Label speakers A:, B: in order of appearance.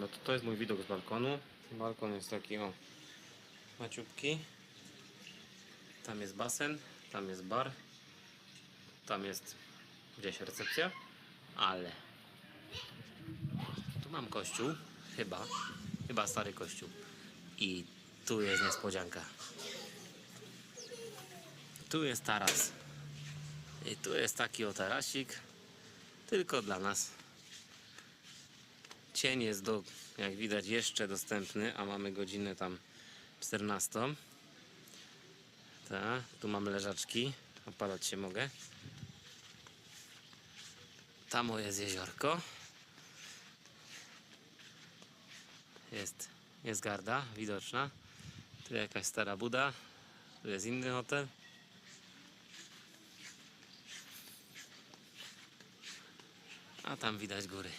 A: No to to jest mój widok z balkonu. Balkon jest taki o maciupki. Tam jest basen, tam jest bar. Tam jest gdzieś recepcja. Ale tu mam kościół, chyba. Chyba stary kościół. I tu jest niespodzianka. Tu jest taras. I tu jest taki o tarasik. Tylko dla nas. Cień jest do, jak widać, jeszcze dostępny, a mamy godzinę tam 14. Ta, tu mamy leżaczki. Opalać się mogę. Tam o jest jeziorko. Jest, jest garda widoczna. Tu jakaś stara buda. Tu jest inny hotel. A tam widać góry.